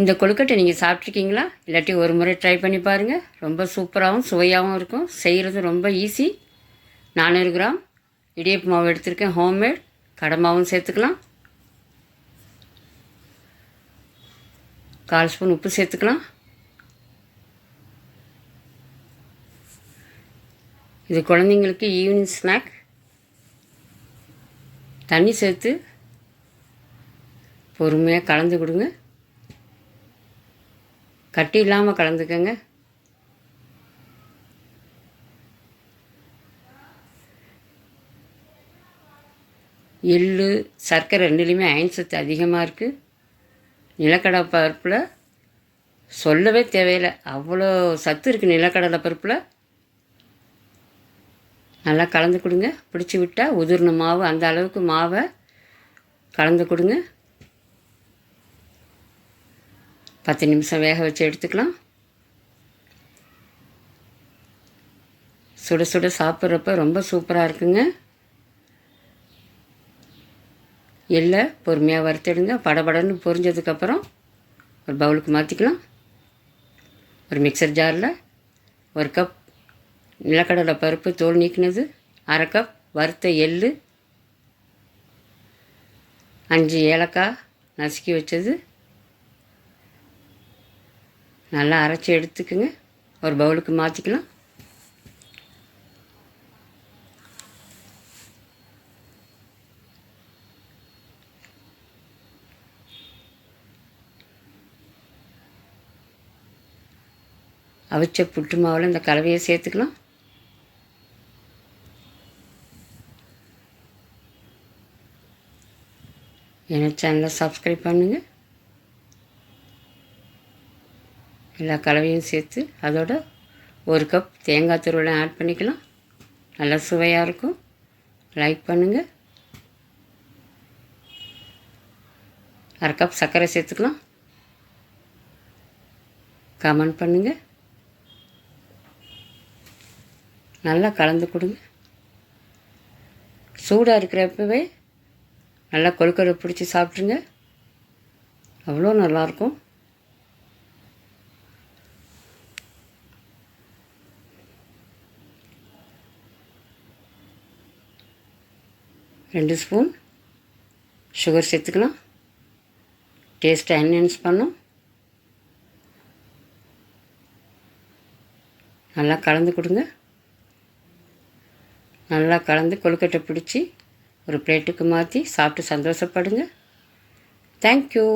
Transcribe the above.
இந்த கொழுக்கட்டை நீங்கள் சாப்பிட்ருக்கீங்களா இல்லாட்டி ஒரு முறை ட்ரை பண்ணி பாருங்கள் ரொம்ப சூப்பராகவும் சுவையாகவும் இருக்கும். செய்கிறது ரொம்ப ஈஸி நானூறு கிராம். இடியப்பு மாவு எடுத்திருக்கேன். ஹோம்மேட் கடமாவும் சேர்த்துக்கலாம். கால் ஸ்பூன் உப்பு சேர்த்துக்கலாம். இது குழந்தைங்களுக்கு ஈவினிங் ஸ்நாக் தண்ணி சேர்த்து பொறுமையாக கலந்து கொடுங்க. கட்டி இல்லாமல் கலந்துக்கங்க. எள்ளு சர்க்கரை ரெண்டுலேயுமே அயன் சத்து அதிகமாக இருக்குது நிலக்கடலை பருப்பில் சொல்லவே தேவையில்லை. அவ்வளோ சத்து இருக்குது நிலக்கடலை பருப்பில். நல்லா கலந்து கொடுங்க. பிடிச்சி விட்டால் உதிர்ன மாவு அந்த அளவுக்கு மாவை கலந்து கொடுங்க. பத்து நிமிஷம் வேக வச்சு எடுத்துக்கலாம். சுட சுட சாப்பிட்றப்ப ரொம்ப சூப்பராக இருக்குங்க. எள்ளை பொறுமையாக வறுத்தெடுங்க. படபடன்னு பொரிஞ்சதுக்கப்புறம் ஒரு பவுலுக்கு மாற்றிக்கலாம் ஒரு மிக்சர் ஜாரில் ஒரு கப் நிலக்கடலை பருப்பு தோல் நீக்கினது அரை கப் வறுத்த எள் அஞ்சு ஏலக்காய் நசுக்கி வச்சது நல்லா அரைச்சி எடுத்துக்குங்க. ஒரு பவுலுக்கு மாற்றிக்கலாம் அவிச்ச புட்டு மாவில் இந்த கலவையை சேர்த்துக்கலாம். என்ன சேனலை சப்ஸ்கிரைப் பண்ணுங்கள் எல்லா கலவையும் சேர்த்து அதோட ஒரு கப் தேங்காய் துருவலை ஆட் பண்ணிக்கலாம். நல்லா சுவையாக இருக்கும். லைக் பண்ணுங்கள் அரை கப் சர்க்கரை சேர்த்துக்கலாம். கமெண்ட் பண்ணுங்கள் நல்லா கலந்து கொடுங்க. சூடாக இருக்கிறப்பவே நல்லா கொழுக்கரை பிடிச்சி சாப்பிட்ருங்க அவ்வளோ நல்லாயிருக்கும் ரெண்டு ஸ்பூன். சுகர் சேர்த்துக்கலாம். டேஸ்ட்டை என்ஹென்ஸ் பண்ணும். நல்லா கலந்து கொடுங்க. நல்லா கலந்து கொழுக்கட்டை பிடிச்சி ஒரு பிளேட்டுக்கு மாற்றி சாப்பிட்டு சந்தோஷப்படுங்க. தேங்க்யூ